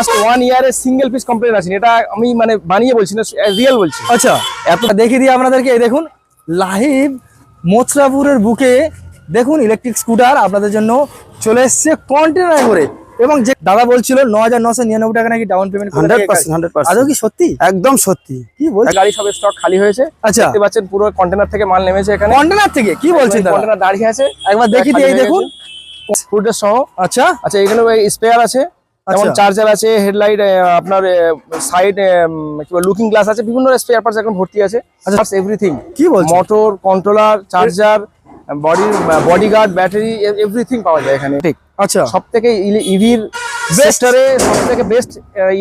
Last one ইয়ারে single piece complain আছে। এটা আমি মানে বানিয়ে বলছি না রিয়েল বলছি। আচ্ছা এত দেখিয়ে দিই আপনাদেরকে এই দেখুন লাহিব মথুরাপুরের বুকে দেখুন ইলেকট্রিক স্কুটার আপনাদের জন্য চলে এসছে কন্টেনার করে। এবং যে দাদা বলছিল ন হাজার নশো নিরানব্বই টাকা নাকি down payment hundred percent hundred আদৌ কি সত্যি? একদম সত্যি। কি বলছেন গাড়ি সব স্টক খালি হয়েছে। আচ্ছা। দেখতে পাচ্ছেন পুরো কন্টেনার থেকে মাল নেমেছে এখানে। কন্টেনার থেকে? কি বলছেন কন্টেনার দাঁড়িয়ে আছে। একবার দেখি দিয়ে দেখুন। ফুটের সহ। আচ্ছা। আচ্ছা এখানে স্পেয়ার আছে। যেমন আচ্ছা। চার্জার আছে হেডলাইট আপনার সাইড লুকিং গ্লাস আছে বিভিন্ন স্পেয়ার পার্টস এখন ভর্তি আছে। আচ্ছা। এভরিথিং কি বলছেন? Motor controller charger body guard battery everything পাওয়া যায় এখানে। ঠিক আচ্ছা। সব থেকে ইভির বেস্টারে সব থেকে best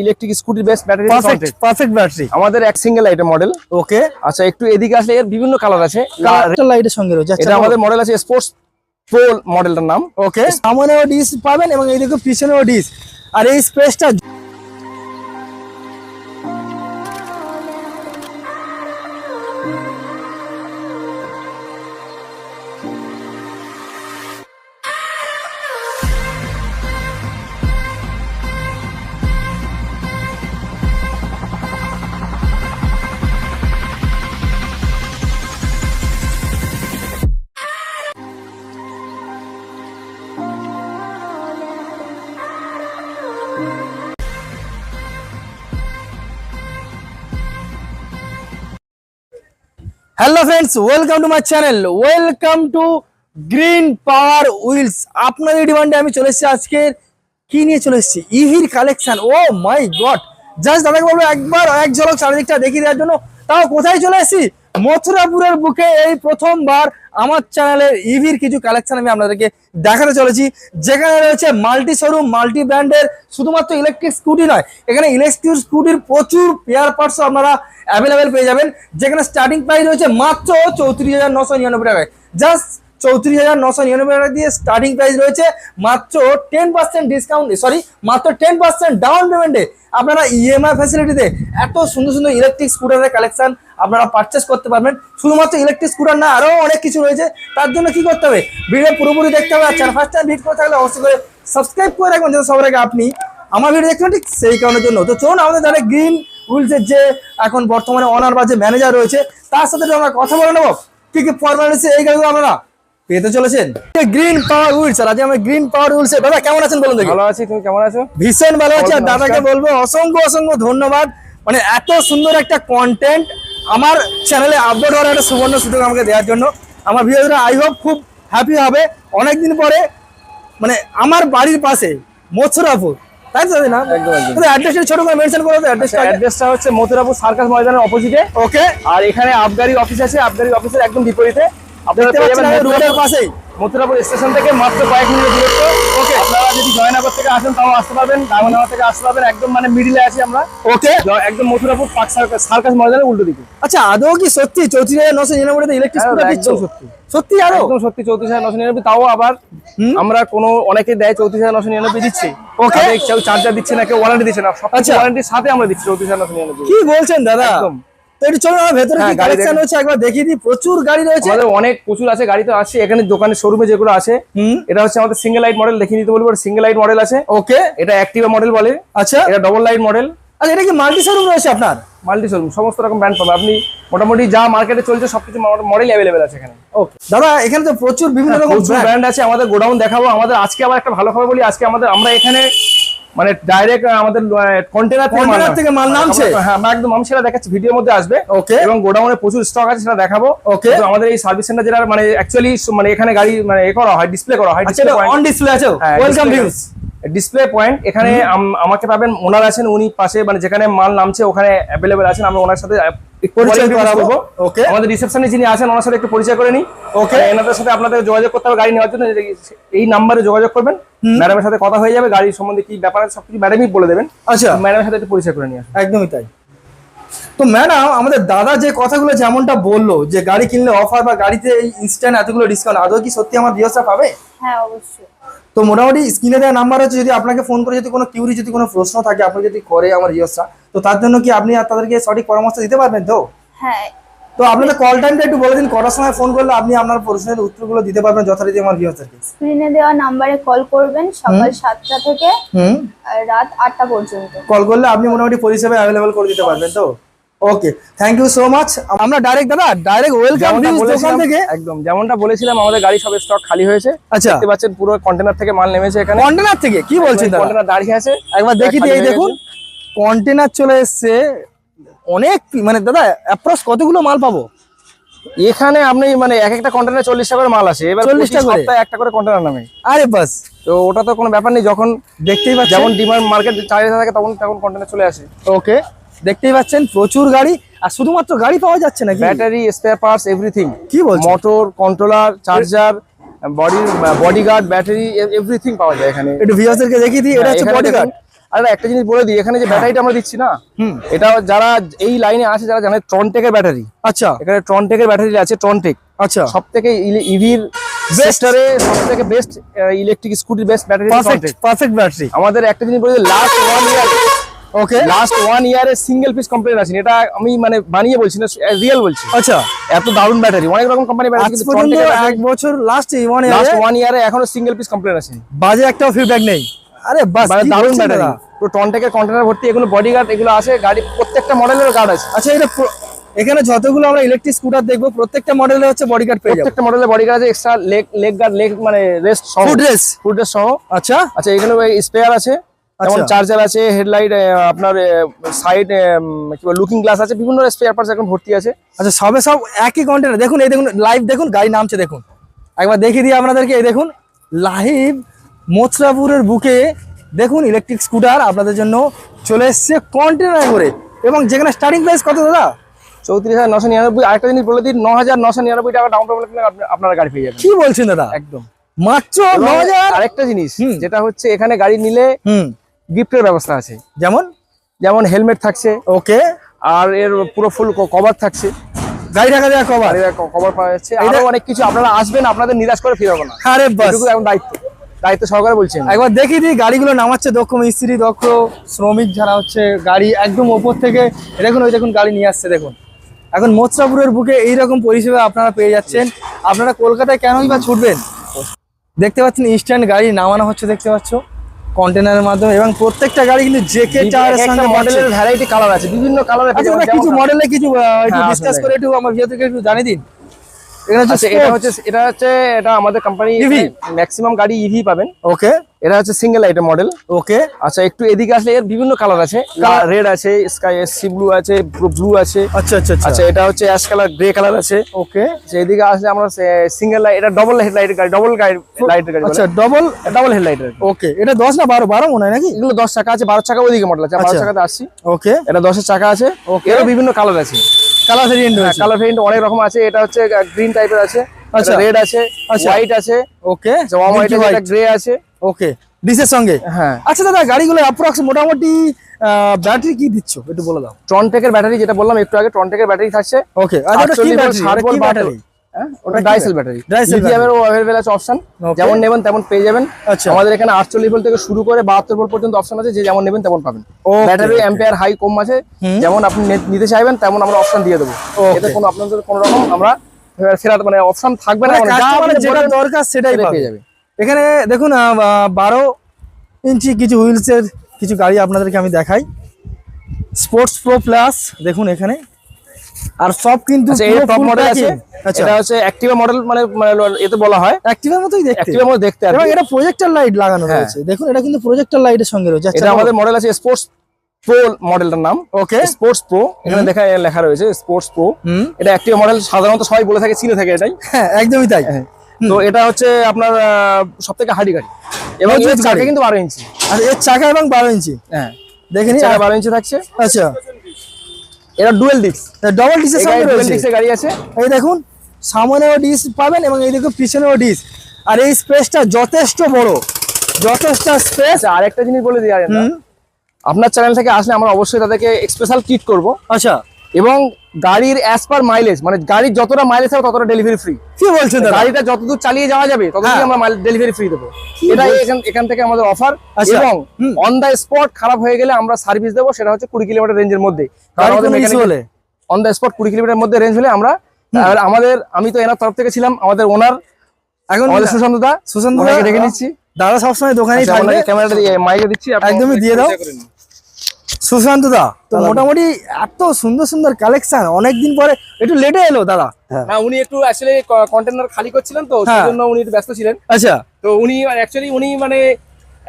electric স্কুটির best battery perfect perfect battery আমাদের এক সিঙ্গেল আইটেম মডেল ওকে আচ্ছা একটু এদিকে আসলে এর বিভিন্ন কালার আছে। লাইটের সঙ্গে রয়েছে। আচ্ছা, এটা আমাদের মডেল আছে স্পোর্টস প্রো মডেলটার নাম। ওকে সামনেও ডিস পাবেন এবং এইদিকে পিছনেও ডিস আর এই স্পেসটা hello friends welcome to my channel welcome to Green Power Wheels আপনাদের ডিমান্ডে আমি চলে এসেছি আজকে। কি নিয়ে চলে এসেছি? ইভির collection oh my god just দাদাকে বলব একবার, এক ঝলক চারিদিকটা দেখিয়ে দেওয়ার জন্য। তাও কোথায় চলে এসেছি? মথুরাপুরের বুকে এই প্রথমবার আমার চ্যানেলের ইভির কিছু কালেকশন আমি আপনাদেরকে দেখাতে চলেছি। যেখানে রয়েছে মাল্টি শোরুম মাল্টি ব্র্যান্ডের শুধুমাত্র ইলেকট্রিক স্কুটি নয়, এখানে ইলেকট্রিক স্কুটির প্রচুর পেয়ার পার্টস আপনারা অ্যাভেলেবেল পেয়ে যাবেন। যেখানে স্টার্টিং প্রাইস রয়েছে মাত্র চৌত্রিশ হাজার নশো নিরানব্বই টাকায়। জাস্ট চৌত্রিশ হাজার নশো নিরানব্বই টাকা দিয়ে স্টার্টিং প্রাইস রয়েছে মাত্র টেন পার্সেন্ট ডিসকাউন্ট সরি মাত্র টেন পার্সেন্ট ডাউন পেমেন্টে আপনারা E ইএমআই ফ্যাসিলিটিতে এত সুন্দর সুন্দর ইলেকট্রিক স্কুটারের কালেকশন আপনারা পারচেস করতে পারবেন। শুধুমাত্র ইলেকট্রিক স্কুটার না আরও অনেক কিছু রয়েছে। তার জন্য কি করতে হবে? ভিডিও পুরোপুরি দেখতে হবে আর চ্যানেল ফার্স্ট টাইম ভিডিও করে থাকলে অবশ্যই করে সাবস্ক্রাইব করে রাখবেন যাতে সবার আগে আপনি আমার ভিডিও দেখবেন ঠিক সেই কারণের জন্য। তো চলুন আমাদের যারা গ্রিন উইলসের যে এখন বর্তমানে অনার বা যে ম্যানেজার রয়েছে তার সাথে আমরা কথা বলে নেব। কি কি ফরম্যালিটি এই গাড়িগুলো আপনারা পেতে চলেছেন? গ্রিন পাওয়ার উইলস আর আজ আমরা গ্রিন পাওয়ার উইলস দাদা কেমন আছেন বলুন ভালো আছি তুমি কেমন আছো? ভীষণ ভালো আছি। আর দাদাকে বলব অসংখ্য অসংখ্য ধন্যবাদ। মানে এত সুন্দর একটা কন্টেন্ট আমার চ্যানেলে আপলোড হওয়ার একটা সুবর্ণ সুযোগ আমাকে দেওয়ার জন্য। আমার ভিডিওটা আই হোপ খুব হ্যাপি হবে। অনেকদিন পরে মানে আমার বাড়ির পাশে মথুরাপুর। তাই তো না? একদম, একদম। অ্যাড্রেসটা ছোট করে মেনশন করে অ্যাড্রেসটা অ্যাড্রেসটা হচ্ছে মথুরাপুর সার্কাস ময়দানের অপোজিটে ওকে আর এখানে আবগারি অফিস আছে। আবগারি অফিসের একদম বিপরীতে। আপনারা পেয়ে যাবেন রোডের পাশেই। মথুরাপুর স্টেশন থেকে মাত্র কয়েক মিনিট দূরত্ব। ওকে আপনারা যদি জয়নগর থেকে আসেন তাও আসতে পারবেন। ডায়মন্ডনগর থেকে আসতে পারবেন। একদম মানে মিডিলে আছি আমরা। ওকে একদম মথুরাপুর পার্ক সার্কাস সার্কাস ময়দানের উল্টো দিকে। আচ্ছা আদৌ কি সত্যি চৌত্রিশ হাজার নশো ইলেকট্রিক হ্যাঁ, স্কুটার সত্যি। সত্যি আরও? একদম সত্যি চৌত্রিশ হাজার নশো নিরানব্বই। তাও আবার আমরা কোনো অনেকে দেয় চৌত্রিশ হাজার নশো নিরানব্বই দিচ্ছি। কেউ চার্জার দিচ্ছে না কেউ ওয়ারেন্টি দিচ্ছে না। সব আচ্ছা। ওয়ারেন্টির সাথে আমরা দিচ্ছি চৌত্রিশ হাজার নশো নিরানব্বই। কি বলছেন দাদা? একদম। তো একটু চলুন আমার ভেতরে হ্যাঁ, কি কালেকশন দেখুন। একবার দেখিয়ে দিই প্রচুর গাড়ি রয়েছে। আমাদের অনেক প্রচুর আছে গাড়ি তো আছে এখানে দোকানে শোরুমে যেগুলো আছে এটা হচ্ছে আমাদের সিঙ্গেল লাইট মডেল দেখিয়ে দিতে বলব সিঙ্গেল লাইট মডেল আছে। ওকে। এটা অ্যাক্টিভা মডেল বলে। আচ্ছা। এটা ডবল লাইট মডেল আচ্ছা এটা কি মাল্টি শোরুম রয়েছে আপনার? মাল্টি শোরুম সমস্ত রকম ব্র্যান্ড পাবে। আপনি মোটামুটি যা মার্কেটে চলছে সবকিছু মডেল অ্যাভেলেবেল আছে এখানে। ওকে। দাদা এখানে তো প্রচুর বিভিন্ন রকম ব্র্যান্ড আছে আমাদের গোডাউন দেখাবো আমাদের আজকে আবার একটা ভালো খবর বলি আজকে আমাদের আমরা এখানে মানে ডাইরেক্ট আমাদের কন্টেনার Container থেকে মাল নামছে? হ্যাঁ একদম আমি সেটা দেখাচ্ছি ভিডিওর মধ্যে আসবে। ওকে এবং গোডাউনে প্রচুর স্টক আছে সেটা দেখাবো। ওকে তো আমাদের এই সার্ভিস সেন্টার যেটা মানে অ্যাকচুয়ালি মানে এখানে গাড়ি মানে এ করা হয় ডিসপ্লে করা হয় আচ্ছা অন ডিসপ্লে আছে। ওয়েলকাম ভিউজ ডিসপ্লে পয়েন্ট এখানে আম- আমাকে পাবেন ওনার আছেন উনি পাশে মানে যেখানে মাল নামছে ওখানে অ্যাভেলেবেল আছেন আমরা ওনার সাথে আহ, পরিচয় করাবো। করব। আমাদের রিসেপশনে যিনি আছেন ওনার সাথে একটু পরিচয় করে নিই। ওকে। এনাদের সাথে আপনাদের যোগাযোগ করতে হবে গাড়ি নেওয়ার জন্য এই নাম্বারে যোগাযোগ করবেন। ম্যাডামের সাথে কথা হয়ে যাবে গাড়ি সম্বন্ধে কি ব্যাপার আছে সবকিছু ম্যাডামই বলে দেবেন। আচ্ছা। ম্যাডামের সাথে একটু পরিচয় করে নিয়ে একদমই তাই। তো ম্যাডাম আমাদের দাদা যে কথাগুলো যেমনটা বলল যে গাড়ি কিনলে অফার বা গাড়িতে এই ইনস্ট্যান্ট এতগুলো ডিসকাউন্ট আদৌ কি সত্যি আমার ভিউসটা পাবে? হ্যাঁ অবশ্যই। তো মোটামুটি স্ক্রিনে দেওয়া নাম্বার আছে যদি আপনাকে ফোন করে যদি কোনো কিউরি যদি কোনো প্রশ্ন থাকে আপনি যদি করে আমার ভিউসটা তো তার জন্য কি আপনি তাদেরকে সঠিক পরামর্শ দিতে পারবেন তো? হ্যাঁ। তো আপনাদের কল টাইমটা একটু বলে দিন কটার সময় ফোন করলে আপনি আপনার প্রশ্নের উত্তরগুলো দিতে পারবেন যথারীতি আমার ভিউয়ারদেরকে স্ক্রিনে দেওয়া নাম্বারে কল করবেন সকাল সাতটা থেকে হুম। রাত আটটা পর্যন্ত। কল করলে আপনি মোটামুটি পরিষেবা অ্যাভেলেবল করে দিতে পারবেন তো? Okay thank you so much আমরা ডাইরেক্ট দাদা ডাইরেক্ট ওয়েলকাম যেমনটা দোকান থেকে। একদম যেমনটা বলেছিলাম আমাদের গাড়ি সব স্টক খালি হয়েছে। আচ্ছা। দেখতে পাচ্ছেন পুরো কন্টেনার থেকে মাল নেমেছে এখানে। কন্টেনার থেকে? কি বলছেন দাদা? কন্টেনার দাঁড়িয়ে আছে। একবার দেখি এই দেখুন। কন্টেনার চলে এসছে। অনেক মানে দাদা অ্যাপ্রক্স কতগুলো মাল পাবো? এখানে আপনি মানে এক একটা কন্টেনার চল্লিশ টাকা করে মাল আছে। এবার 40 চল্লিশ টা করে? একটা করে কন্টেনার নামে। আরে বাস। তো ওটা তো কোনো ব্যাপার নেই যখন দেখতেই পাচ্ছেন। যেমন ডিমান্ড মার্কেট চাহিদা থাকে তখন তখন কন্টেনার চলে আসে। ওকে দেখতেই পাচ্ছেন প্রচুর গাড়ি আর শুধুমাত্র গাড়ি পাওয়া যাচ্ছে নাকি? ব্যাটারি স্পেয়ার পার্টস এভরিথিং কি বলছেন? Motor controller charger body body guard battery everything পাওয়া যায় এখানে। একটু ভিউয়ারদেরকে দেখিয়ে দিই এটা হচ্ছে এখানে বডি গার্ড আর একটা জিনিস বলে দিই এখানে যে ব্যাটারিটা আমরা দিচ্ছি না হুম। এটা যারা এই লাইনে আছে যারা জানে ট্রনটেকের ব্যাটারি আচ্ছা। এখানে ট্রনটেকের ব্যাটারি আছে ট্রনটেক আচ্ছা। সব থেকে ইভির বেস্টারে সব থেকে best electric স্কুটির best battery perfect perfect battery আমাদের একটা জিনিস বলে last one year okay last one ইয়ারে সিঙ্গেল পিস কমপ্লেন আছে এটা আমি মানে বানিয়ে বলছি না রিয়েল বলছি। আচ্ছা। এত দারুণ ব্যাটারি অনেক রকম কোম্পানি ব্যাটারি পর্যন্ত এক বছর লাস্ট মানে লাস্ট ওয়ান ইয়ারে এখনও সিঙ্গেল পিস কমপ্লেন আছে বাজে একটাও ফিডব্যাক নেই। আরে বাস মানে দারুণ ব্যাটারি? পুরো টনটেকের কন্টেনার ভর্তি এগুলো বডি গার্ড এগুলো আছে গাড়ি প্রত্যেকটা মডেলের গার্ড আছে। আচ্ছা এটা এখানে যতগুলো আমরা ইলেকট্রিক স্কুটার দেখব প্রত্যেকটা মডেলে হচ্ছে বডি গার্ড পেয়ে প্রত্যেকটা মডেলের বডি গার্ড আছে extra leg leg guard leg মানে রেস্ট সহ। ফুড রেস ফুড রেস্ট সহ। আচ্ছা। আচ্ছা এখানে স্পেয়ার আছে। যেমন আচ্ছা। চার্জার আছে হেডলাইট আপনার সাইড কি লুকিং গ্লাস আছে বিভিন্ন স্পেয়ার পার্টস এখন ভর্তি আছে। আচ্ছা সবে সব একই কন্টেনার দেখুন এই দেখুন লাইভ দেখুন গাড়ি নামছে দেখুন। একবার দেখিয়ে দিই আপনাদেরকে এই দেখুন লাইভ মোচরাপুরের বুকে দেখুন ইলেকট্রিক স্কুটার আপনাদের জন্য চলে এসছে কন্টেনার করে। এবং যেখানে স্টার্টিং প্রাইস কত দাদা? চৌত্রিশ হাজার নশো নিরানব্বই আরেকটা জিনিস বলে দিন ন হাজার নশো নিরানব্বই টাকা ডাউন পেমেন্ট করলে আপনি- গাড়ি পেয়ে যাবেন। কি বলছেন দাদা? একদম। মাত্র ন হাজার আরেকটা জিনিস হুম। যেটা হচ্ছে এখানে গাড়ি নিলে গিফটের ব্যবস্থা আছে। যেমন? যেমন হেলমেট থাকছে। ওকে। আর এর পুরো ফুল কভার থাকছে। গাড়ি দেওয়া কভার? কভার পাওয়া যাচ্ছে। আরও অনেক কিছু আপনারা আসবেন আপনাদের নিরাশ করে ফিরাবো না। আরে বাস। এখন দায়িত্ব। দায়িত্ব সহকারে বলছেন একবার দিই গাড়িগুলো নামাচ্ছে দক্ষ মিস্ত্রি দক্ষ শ্রমিক যারা হচ্ছে গাড়ি একদম ওপর থেকে দেখুন ওই দেখুন গাড়ি নিয়ে আসছে দেখুন। এখন মোচরাপুরের বুকে এইরকম পরিষেবা আপনারা পেয়ে যাচ্ছেন। আপনারা কলকাতায় কেনই বা ছুটবেন? দেখতে পাচ্ছেন ইনস্ট্যান্ট গাড়ি নামানো হচ্ছে দেখতে পাচ্ছ। কন্টেনারের মাধ্যমে এবং প্রত্যেকটা গাড়ি কিন্তু জেকে চার সঙ্গে মডেলের ভ্যারাইটি কালার আছে বিভিন্ন কালারের আছে দাদা, কিছু মডেলে কিছু একটু হ্যাঁ, ডিসকাস করে একটু আমার ভিডিওতে একটু জানিয়ে দিন। হচ্ছে এটা হচ্ছে হচ্ছে এটা হচ্ছে এটা আমাদের কোম্পানি ইভি ম্যাক্সিমাম গাড়ি ইভি পাবেন। ওকে এটা হচ্ছে সিঙ্গেল আইটেম মডেল ওকে আচ্ছা একটু এদিকে আসলে এর বিভিন্ন কালার আছে। রেড আছে স্কাই সি ব্লু আছে ব্লু আছে। আচ্ছা আচ্ছা আচ্ছা। আচ্ছা এটা হচ্ছে অ্যাশ কালার গ্রে কালার আছে। ওকে আচ্ছা এদিকে আসলে আমরা সিঙ্গেল লাইট এটা ডবল হেডলাইট গাড়ি ডবল লাইটের গাড়ি আচ্ছা ডবল ডবল হেডলাইটের ওকে এটা দশ না বারো? বারো মনে হয় নাকি? এগুলো দশ চাকা আছে বারো চাকা ওইদিকে মডেল আছে। বারো আচ্ছা। চাকাতে আসছি। ওকে এটা দশের চাকা আছে। ওকে এরও বিভিন্ন কালার আছে। কালার ভেরিয়েন্ট রয়েছে। কালার ভেরিয়েন্ট অনেক রকম আছে। এটা হচ্ছে গ্রিন টাইপের আছে। আচ্ছা। রেড আছে আচ্ছা। হোয়াইট আছে। ওকে জমা হোয়াইট আছে গ্রে আছে। ওকে ডিসের সঙ্গে? হ্যাঁ। আচ্ছা দাদা গাড়িগুলো অ্যাপ্রক্স মোটামুটি ব্যাটারি কি দিচ্ছ? একটু বলে দাও। ট্রনটেকের ব্যাটারি যেটা বললাম একটু আগে ট্রনটেকের ব্যাটারি থাকছে। ওকে আচ্ছা ওটা কি ব্যাটারি ষাট ওটা volt কি battery। ব্যাটারি ওটা ডাইসেল ব্যাটারি লিথিয়াম এর অ্যাভেলেবল আছে অপশন যেমন নেবেন তেমন পেয়ে যাবেন। আচ্ছা। আমাদের এখানে 48 ভোল্ট থেকে শুরু করে 72 ভোল্ট পর্যন্ত অপশন আছে যে যেমন নেবেন তেমন পাবেন। ব্যাটারি. অ্যাম্পিয়ার হাই কম আছে। যেমন আপনি নিতে চাইবেন তেমন আমরা অপশন দিয়ে দেবো। এতে কোনো আপনাদের কোনো রকম আমরা ফেরাতে মানে অপশন থাকবে না। মানে আপনি যেটা দরকার সেটাই পেয়ে যাবে। এখানে দেখুন বারো ইঞ্চি কিছু হুইলসের কিছু গাড়ি আপনাদেরকে আমি দেখাই। স্পোর্টস প্রো প্লাস দেখুন এখানে। আর সব কিন্তু আচ্ছা টপ মডেল আছে? আচ্ছা। এটা হচ্ছে অ্যাক্টিভা মডেল মানে মানে এতে বলা হয়? অ্যাক্টিভের মতোই দেখতে। অ্যাক্টিভার মধ্যে দেখতে আর এটা প্রজেক্টর লাইট লাগানো হ্যাঁ। রয়েছে। দেখুন এটা কিন্তু প্রজেক্টর লাইটের সঙ্গে রয়েছে। আচ্ছা এটা আমাদের মডেল আছে স্পোর্টস প্রো মডেলটার নাম। ওকে স্পোর্টস প্রো এখানে দেখা লেখা রয়েছে স্পোর্টস প্রো এটা অ্যাক্টিভা মডেল সাধারণত সবাই বলে থাকে চিনে থাকে এটাই। হ্যাঁ একদমই তাই। তো এটা হচ্ছে আপনার সব থেকে হাডি গাড়ি। এবং চাকা কিন্তু বারো ইঞ্চি। আর এর চাকা এবং বারো ইঞ্চি। হ্যাঁ। দেখে নি? বারো ইঞ্চি থাকছে। আচ্ছা। এটা ডুয়েল ডিস্ক ডবল ডিসের সঙ্গে ডুয়েল ডিস্কের গাড়ি আছে। এই দেখুন সামনেও ডিস পাবেন এবং এই দেখুন পিছনেও ডিস্ক আর এই স্পেসটা যথেষ্ট বড়। যথেষ্ট স্পেস আচ্ছা আরেকটা জিনিস বলে দিই। হুম। আপনার চ্যানেল থেকে আসলে আমরা অবশ্যই তাদেরকে স্পেশাল কিট করব। আচ্ছা। এবং গাড়ির অ্যাজ পার মাইলেজ মানে গাড়ির যতটা মাইলেজ হবে ততটা ডেলিভারি ফ্রি কি বলছেন গাড়িটা যতদূর চালিয়ে যাওয়া যাবে ততদূর হ্যাঁ। আমরা ডেলিভারি ফ্রি দেবো। কি এটাই এখান থেকে আমাদের অফার আচ্ছা। এবং অন দা স্পট খারাপ হয়ে গেলে আমরা সার্ভিস দেবো সেটা হচ্ছে কুড়ি কিলোমিটার রেঞ্জের মধ্যে। অন দ্য স্পট কুড়ি কিলোমিটার মধ্যে রেঞ্জ হলে আমরা আমাদের আমি তো এনার তরফ থেকে ছিলাম আমাদের ওনার এখন সুশান্ত দা সুশান্ত দা, ডেকে নিচ্ছি। দাদা সবসময় দোকানে আচ্ছা, ক্যামেরাটা দিয়ে মাইকে দিচ্ছি একদমই দিয়ে দাও। করে। সুশান্ত দা তো মোটামুটি এত সুন্দর সুন্দর কালেকশন অনেকদিন পরে একটু লেটে এলো দাদা। না উনি একটু অ্যাকচুয়ালি কন্টেনার খালি করছিলেন তো হ্যাঁ। সেই জন্য উনি একটু ব্যস্ত ছিলেন। আচ্ছা। তো উনি অ্যাকচুয়ালি উনি মানে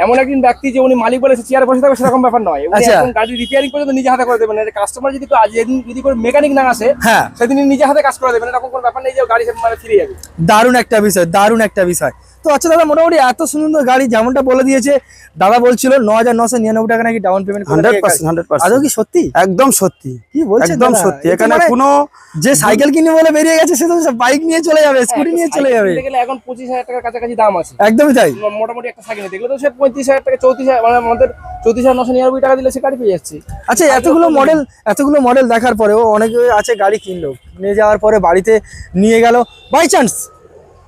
এমন একজন ব্যক্তি যে উনি মালিক বলে চেয়ারে বসে থাকবে সেরকম ব্যাপার নয়। উনি আচ্ছা। গাড়ি রিপেয়ারিং পর্যন্ত নিজে হাতে করে দেবেন। কাস্টমার যদি আজ যেদিন যদি কোনো মেকানিক না আসে হ্যাঁ। সেদিন নিজে হাতে কাজ করে দেবেন। এরকম কোনো ব্যাপার নেই যে গাড়ি মানে ফিরে যাবে। দারুণ একটা বিষয় দারুণ একটা বিষয়। তো আচ্ছা দাদা মোটামুটি এত সুন্দর গাড়ি যেমনটা বলে দিয়েছে দাদা বলছিল ন হাজার নশো নিরানব্বই টাকা নাকি down payment hundred percent hundred percent. কি সত্যি? একদম সত্যি। কি বলছেন একদম সত্যি। এখানে মানে কোনো যে সাইকেল কিনে বলে বেরিয়ে গেছে সে তো বাইক নিয়ে চলে যাবে স্কুটি নিয়ে চলে যাবে। এখন পঁচিশ হাজার টাকার কাছাকাছি দাম আছে। একদমই তাই। মোটামুটি একটা সাইকেল গেলে তো সে পঁয়ত্রিশ হাজার টাকা চৌত্রিশ হাজার মানে আমাদের চৌত্রিশ হাজার নশো নিরানব্বই টাকা দিলে সে গাড়ি পেয়ে যাচ্ছে। আচ্ছা এতগুলো মডেল এতগুলো মডেল দেখার পরেও অনেকে আছে গাড়ি কিনলো। নিয়ে যাওয়ার পরে বাড়িতে নিয়ে গেল। বাই চান্স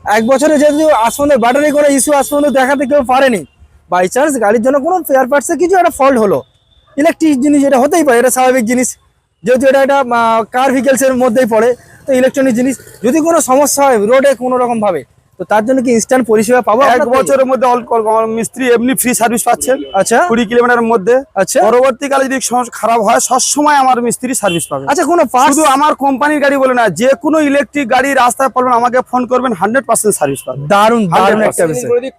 এক বছরে যেহেতু আজ ব্যাটারি করে ইস্যু আজ দেখাতে কেউ পারেনি। বাই চান্স গাড়ির জন্য কোনো ফেয়ার পার্টসে কিছু একটা ফল্ট হলো। ইলেকট্রিক জিনিস এটা হতেই পারে, এটা স্বাভাবিক জিনিস। যেহেতু এটা একটা কার ভেহিকেলসের মধ্যেই পড়ে, তো ইলেকট্রনিক জিনিস যদি কোনো সমস্যা হয় রোডে কোনো রকম ভাবে। তো তার জন্য কি ইনস্ট্যান্ট পরিষেবা পাবো এক বছরের মধ্যে মিস্ত্রি এমনি ফ্রি সার্ভিস পাচ্ছেন। আচ্ছা। কুড়ি কিলোমিটারের মধ্যে। আচ্ছা। পরবর্তীকালে যদি খারাপ হয় সবসময় আমার মিস্ত্রি সার্ভিস পাবে। আচ্ছা কোনো শুধু আমার কোম্পানির গাড়ি বলে না যে কোনো ইলেকট্রিক গাড়ি রাস্তায় পড়বেন আমাকে ফোন করবেন হান্ড্রেড পার্সেন্ট সার্ভিস পাবেন দারুণ দারুণ একটা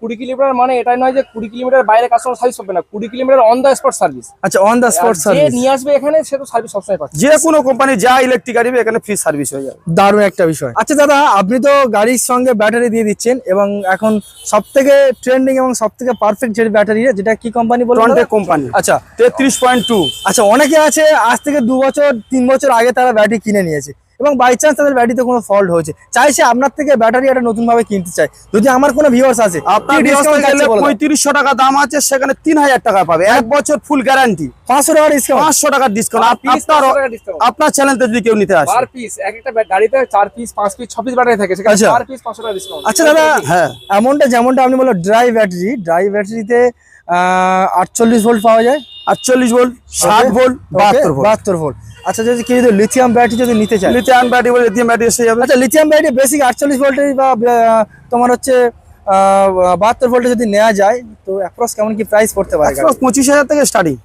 কুড়ি কিলোমিটার মানে এটাই নয় যে কুড়ি কিলোমিটার বাইরে কাস্টমার সার্ভিস হবে না। কুড়ি kilometre on the spot service আচ্ছা অন দ্য স্পট যে সার্ভিস নিয়ে আসবে এখানে সে তো সার্ভিস সবসময় পাচ্ছে। যে কোনো কোম্পানি যা ইলেকট্রিক গাড়ি হবে, এখানে ফ্রি সার্ভিস হয়ে যাবে। দারুণ একটা বিষয়। আচ্ছা দাদা আপনি তো গাড়ির সঙ্গে ব্যাটারি দিয়ে দিচ্ছেন এবং এখন সব থেকে ট্রেন্ডিং এবং সব থেকে পারফেক্ট যে ব্যাটারি যেটা কি কোম্পানি টন্টে কোম্পানি আচ্ছা। তেত্রিশ পয়েন্ট টু আচ্ছা অনেকে আছে আজ থেকে দু বছর তিন বছর আগে তারা ব্যাটারি কিনে নিয়েছে। এবং বাই চান্স তাদের ব্যাটারিতে কোনো ফল্ট হয়েছে। চাইছে আপনার থেকে ব্যাটারি একটা নতুন ভাবে কিনতে চায়। যদি আমার কোনো ভিউয়ার্স আছে? পঁয়ত্রিশশো টাকা দাম আছে সেখানে তিন হাজার টাকা পাবে। এক বছর ফুল গ্যারান্টি পাঁচশো টাকা ডিসকাউন্ট পাঁচশো টাকার ডিসকাউন্ট আপনার 500 টাকা discount। আপনার চ্যানেলতে যদি কেউ নিতে আসে। পার পিস এক একটা গাড়িতে চার পিস পাঁচ পিস ছ পিস ব্যাটারি থাকে সেখানে আচ্ছা। পিস পাঁচশো টাকা ডিসকাউন্ট আচ্ছা দাদা হ্যাঁ। এমনটা যেমনটা আপনি বলল ড্রাই ব্যাটারি ড্রাই ব্যাটারিতে আটচল্লিশ ভোল্ট পাওয়া যায়। আটচল্লিশ ভোল্ট ষাট ভোল্ট বাহাত্তর ভোল্ট বাহাত্তর ভোল্ট আচ্ছা যদি কেউ যদি লিথিয়াম ব্যাটারি যদি নিতে চায়। লিথিয়াম ব্যাটারি বলে লিথিয়াম ব্যাটারি এসে যাবে। আচ্ছা লিথিয়াম ব্যাটারি বেসিক আটচল্লিশ ভোল্টেজ বা তোমার হচ্ছে বাহাত্তর ভোল্টে যদি নেওয়া যায় তো অ্যাপ্রক্স কেমন কি প্রাইস পড়তে পারে? পঁচিশ হাজার থেকে স্টার্টিং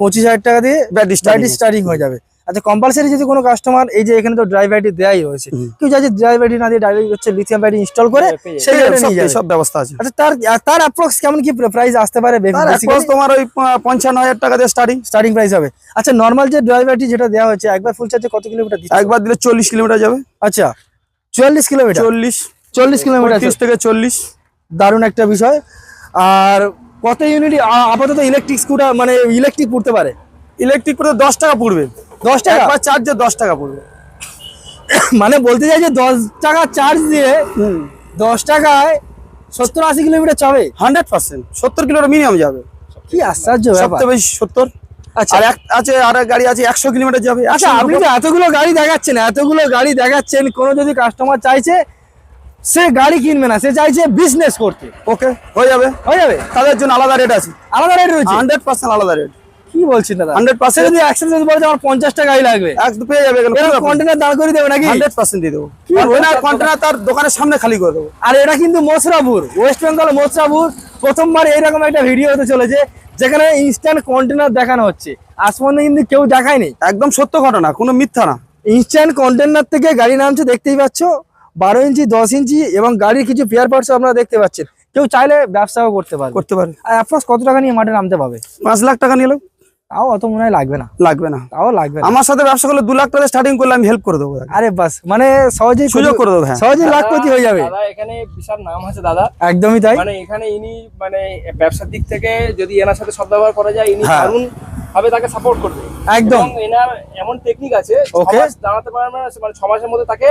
পঁচিশ হাজার টাকা দিয়ে ব্যাটারি ব্যাটারি স্টার্টিং হয়ে যাবে। আচ্ছা কম্পালসারি যদি কোনো কাস্টমার এই যে এখানে তো ড্রাই ব্যাটারি দেওয়াই রয়েছে কেউ চাইছে ড্রাই ব্যাটারি না দিয়ে ডাইরেক্ট হচ্ছে লিথিয়াম ব্যাটারি ইনস্টল করে সেই ব্যাটারি সব ব্যবস্থা আছে। আচ্ছা তার তার অ্যাপ্রক্স কেমন কি প্রাইস আসতে পারে? তোমার ওই পঞ্চান্ন হাজার টাকা দিয়ে স্টার্টিং স্টার্টিং প্রাইস হবে। আচ্ছা নর্মাল যে ড্রাই ব্যাটারি যেটা দেওয়া হয়েছে একবার ফুল চার্জে কত কিলোমিটার দিচ্ছে? একবার দিলে চল্লিশ কিলোমিটার যাবে। আচ্ছা চুয়াল্লিশ কিলোমিটার? চল্লিশ। চল্লিশ কিলোমিটার পঁয়ত্রিশ থেকে চল্লিশ। দারুণ একটা বিষয়। আর কত ইউনিট আপাতত ইলেকট্রিক স্কুটার মানে ইলেকট্রিক পড়তে পারে? ইলেকট্রিক করে দশ টাকা পড়বে। দশ টাকা? একবার চার্জে দশ টাকা পড়বে। মানে বলতে চাই যে দশ টাকা চার্জ দিয়ে দশ টাকায় সত্তর আশি কিলোমিটার যাবে হান্ড্রেড পার্সেন্ট। সত্তর কিলোমিটার মিনিমাম যাবে। কি আশ্চর্য সবচেয়ে বেশি সত্তর? আচ্ছা। আছে আর গাড়ি আছে একশো কিলোমিটার যাবে আচ্ছা আপনি তো এতগুলো গাড়ি দেখাচ্ছেন এতগুলো গাড়ি দেখাচ্ছেন কোনো যদি কাস্টমার চাইছে সে গাড়ি কিনবে না সে চাইছে বিজনেস করতে। ওকে হয়ে যাবে। হয়ে যাবে। তাদের জন্য আলাদা রেট আছে। আলাদা রেট রয়েছে। হান্ড্রেড পার্সেন্ট আলাদা রেট কি বলছেন দাদা? 100% যদি অ্যাক্সেস যদি বলে যে আমার পঞ্চাশটা গাড়ি লাগবে। একদম পেয়ে যাবে কন্টেনার দাঁড় করে দেবে নাকি? হান্ড্রেড পার্সেন্ট দিয়ে দেবো। কন্টেনার তার দোকানের সামনে খালি করে দেবো। আর এটা কিন্তু মসরাপুর ওয়েস্ট বেঙ্গল মসরাপুর প্রথমবার এইরকম একটা ভিডিও হতে চলেছে যেখানে ইনস্ট্যান্ট কন্টেনার দেখানো হচ্ছে। আজ পর্যন্ত কিন্তু কেউ দেখায়নি। একদম সত্য ঘটনা কোনো মিথ্যা না। ইনস্ট্যান্ট কন্টেনার থেকে গাড়ি নামছে দেখতেই পাচ্ছ। বারো ইঞ্চি দশ ইঞ্চি এবং গাড়ির কিছু পেয়ার পার্টস আপনারা দেখতে পাচ্ছেন। কেউ চাইলে ব্যবসাও করতে পারে করতে পারে। আর অ্যাপ্রক্স কত টাকা নিয়ে মাঠে নামতে পাবে পাঁচ লাখ টাকা নিলেও তাও অত মনে হয় লাগবে না। লাগবে না। তাও লাগবে না। আমার সাথে ব্যবসা করলে দু লাখ টাকা স্টার্টিং করলে আমি হেল্প করে দেবো আরে বাস মানে সহজেই সুযোগ করে দেবো হ্যাঁ। সহজেই লাখপতি হয়ে যাবে। দাদা এখানে বিশাল নাম আছে দাদা। একদমই তাই। মানে এখানে ইনি মানে ব্যবসার দিক থেকে যদি এনার সাথে সদ্ব্যবহার করা যায় ইনি হ্যাঁ। দারুণ ভাবে তাকে সাপোর্ট করবে। একদম। এনার এমন টেকনিক আছে ওকে দাঁড়াতে পারবে না মানে ছ মাসের মধ্যে তাকে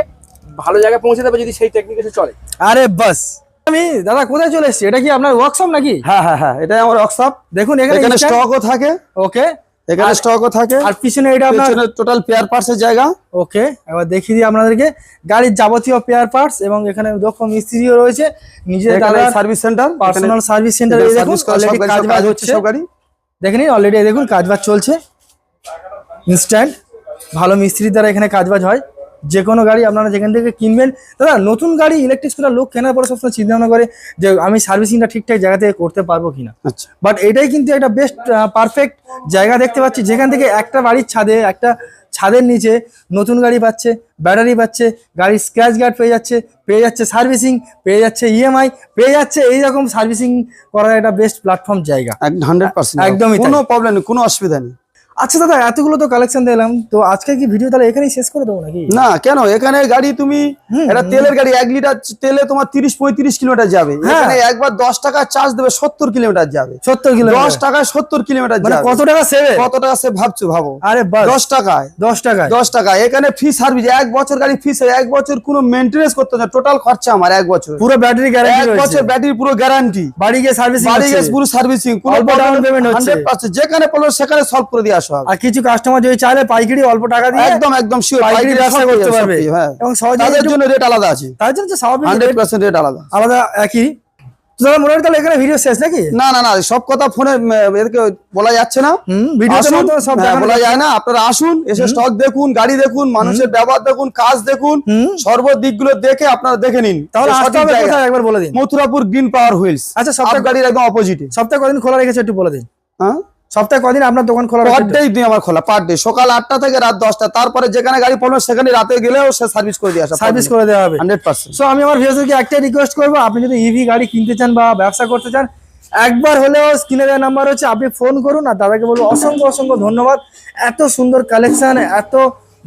ভালো জায়গায় পৌঁছে দেবে যদি সেই টেকনিক এসে চলে। আরে বাস আমি দাদা কোথায় চলে এসেছি? এটা কি আপনার ওয়ার্কশপ নাকি? হ্যাঁ হ্যাঁ হ্যাঁ এটাই আমার ওয়ার্কশপ দেখুন এখানে স্টকও থাকে। ওকে। এখানে স্টকও থাকে। আর পিছনে এটা আপনার টোটাল পেয়ার পার্টসের জায়গা। ওকে এবার দেখিয়ে দিই আপনাদেরকে। গাড়ির যাবতীয় পেয়ার পার্টস এবং এখানে দক্ষ মিস্ত্রিও রয়েছে। নিজের দাদার service centre personal service centre দেখুন করা সব অলরেডি গাড়ি কাজ কাজ হচ্ছে সব গাড়ি। দেখে নিন অলরেডি দেখুন কাজ বাজ চলছে। ইনস্ট্যান্ট ভালো মিস্ত্রির দ্বারা এখানে কাজবাজ হয়। যে কোনো গাড়ি আপনারা যেখান থেকে কিনবেন। দাদা নতুন গাড়ি ইলেকট্রিক স্কুটার লোক কেনার পরে সবসময় চিন্তা ভাবনা করে যে আমি সার্ভিসিংটা ঠিকঠাক জায়গা থেকে করতে পারব কিনা। আচ্ছা। বাট এটাই কিন্তু একটা বেস্ট পারফেক্ট জায়গা দেখতে পাচ্ছি। যেখান থেকে একটা বাড়ির ছাদে একটা ছাদের নিচে নতুন গাড়ি পাচ্ছে ব্যাটারি পাচ্ছে গাড়ির স্ক্র্যাচ গার্ড পেয়ে যাচ্ছে পেয়ে যাচ্ছে সার্ভিসিং পেয়ে যাচ্ছে ইএমআই পেয়ে যাচ্ছে এইরকম সার্ভিসিং করার একটা বেস্ট প্ল্যাটফর্ম জায়গা। হান্ড্রেড পার্সেন্ট একদমই কোনো প্রবলেম নেই কোনো অসুবিধা নেই। আচ্ছা দাদা এতগুলো তো কালেকশন দিলাম। তো আজকে কি ভিডিও তাহলে এখানেই শেষ করে দেবো নাকি? না কেন? এখানে গাড়ি তুমি এটা তেলের গাড়ি এক লিটার তেলে তোমার তিরিশ পঁয়ত্রিশ কিলোমিটার যাবে। হ্যাঁ। এখানে একবার দশ টাকা চার্জ দেবে সত্তর কিলোমিটার যাবে। সত্তর কিলো দশ টাকায় সত্তর কিলোমিটার মানে যাবে। কত টাকা সেভে কত টাকা সে ভাবছ ভাবো? আরে দশ টাকায়। দশ টাকায়। দশ টাকা এখানে ফি সার্ভিস এক বছর গাড়ি ফিস এক বছর কোনো মেনটেনেন্স করতে না টোটাল খরচা আমার এক বছর। পুরো ব্যাটারি গ্যারান্টি এক বছর ব্যাটারি পুরো গ্যারান্টি বাড়ি গিয়ে সার্ভিসিং বাড়ি গেছে পুরো সার্ভিসিং অল্প down payment হচ্ছে। যেখানে পড়ল সেখানে সলভ করে দিয়ে হবে আর কিছু কাস্টমার যদি চাইলে পাইকারি অল্প টাকা দিয়ে একদম একদম শিওর পাইকারি ব্যবসা করতে পারবে। হ্যাঁ। এবং সহজে তাদের জন্য রেট আলাদা আছে। তার জন্য স্বাভাবিক হান্ড্রেড rate পার্সেন্ট রেট আলাদা। আলাদা একই? তো দাদা মোটামুটি তাহলে এখানে ভিডিও শেষ নাকি? না না না সব কথা ফোনে এদেরকে বলা যাচ্ছে না। ভিডিওতে সব হ্যাঁ, বলা যায় না। আপনারা আসুন এসে স্টক দেখুন গাড়ি দেখুন মানুষের ব্যবহার দেখুন কাজ দেখুন হুম। সর্বদিকগুলো দেখে আপনারা দেখে নিন। তাহলে আসতে হবে কোথায়? একবার বলে দিন। মথুরাপুর গ্রিন পাওয়ার হুইলস আচ্ছা সব গাড়ির একদম অপোজিটে সপ্তাহে কদিন খোলা রেখেছে একটু বলে দিন। হ্যাঁ? সপ্তাহে কদিন আপনার দোকান খোলা পার ডে দিন আমার খোলা পার ডে সকাল আটটা থেকে রাত দশটা তারপরে যেখানে গাড়ি পড়ল সেখানে রাতে গেলেও সে সার্ভিস করে দিয়ে আসা সার্ভিস করে দেওয়া হবে। হান্ড্রেড পার্সেন্ট সো আমি আমার ভিউয়ারদেরকে একটাই রিকোয়েস্ট করব আপনি যদি ইভি গাড়ি কিনতে চান বা ব্যবসা করতে চান একবার হলেও স্ক্রিনে দেওয়া নাম্বার হচ্ছে আপনি ফোন করুন আর দাদাকে বলব অসংখ্য অসংখ্য ধন্যবাদ। এত সুন্দর কালেকশন এত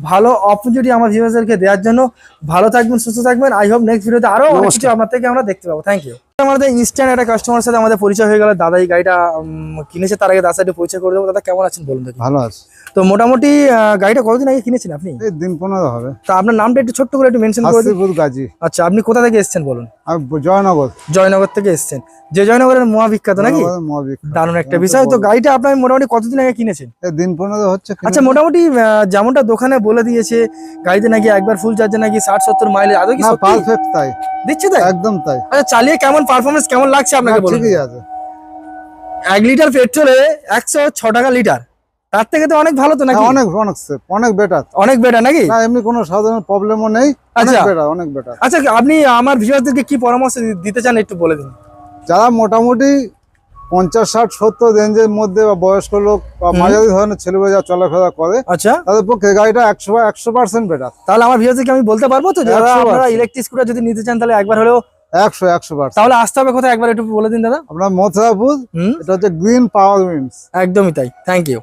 ভালো অপরচুনিটি আমার ভিউয়ারদেরকে দেওয়ার জন্য। ভালো থাকবেন সুস্থ থাকবেন। আই হোপ নেক্সট ভিডিওতে আরও অনেক কিছু আপনার থেকে আমরা দেখতে পাবো। থ্যাংক ইউ আমাদের ইনস্ট্যান্ট একটা কাস্টমার সাথে আমাদের পরিচয় হয়ে গেল। দাদা এই গাড়িটা কিনেছে তার আগে দাদা সাথে পরিচয় করে দেবো। দাদা কেমন আছেন বলুন দেখি। ভালো আছে। তো মোটামুটি গাড়িটা কতদিন আগে কিনেছেন আপনি? দিন পনেরো হবে। তা আপনার নামটা একটু ছোট্ট করে একটু মেনশন করে দিন। গাজী। আচ্ছা আপনি কোথা থেকে এসেছেন বলুন? জয়নগর। জয়নগর থেকে এসেছেন। যে জয়নগরের মহা বিখ্যাত নাকি মহাবিখ্যাত। দারুণ একটা বিষয়। তো গাড়িটা আপনার মোটামুটি কতদিন আগে কিনেছেন? দিন পনেরো হচ্ছে আচ্ছা মোটামুটি যেমনটা দোকানে বলে দিয়েছে গাড়িতে নাকি একবার ফুল চার্জে নাকি ষাট সত্তর মাইলেজ আদৌ কি পারফেক্ট তাই। দিচ্ছে তাই? একদম তাই। আচ্ছা চালিয়ে কেমন পারফরমেন্স কেমন লাগছে আপনাকে বলুন? ঠিকই আছে। এক লিটার পেট্রোলে একশো ছ টাকা লিটার তার থেকে তো অনেক ভালো তো নাকি? হ্যাঁ, অনেক অনেক অনেক বেটার অনেক বেটার নাকি? না এমনি কোনো সাধারণ প্রবলেমও নেই। আচ্ছা। বেটার অনেক বেটার আচ্ছা আপনি আমার ভিউয়ারদেরকে কি পরামর্শ দিতে চান একটু বলে দিন। যারা মোটামুটি পঞ্চাশ ষাট সত্তর রেঞ্জের মধ্যে বা বয়স্ক লোক বা মাঝারি ধরনের ছেলেমেয়ে যা চলাফেরা করে আচ্ছা। তাদের পক্ষে গাড়িটা একশো একশো পার্সেন্ট বেটার তাহলে আমার ভিউয়ারদেরকে আমি বলতে পারব তো যারা আপনারা ইলেকট্রিক স্কুটার যদি নিতে চান তাহলে একবার হলেও একশো একশো বার তাহলে আসতে হবে কোথায়? একবার একটু বলে দিন দাদা। আপনার মথুরাপুর হুম? এটা হচ্ছে গ্রিন পাওয়ার একদমই তাই। Thank you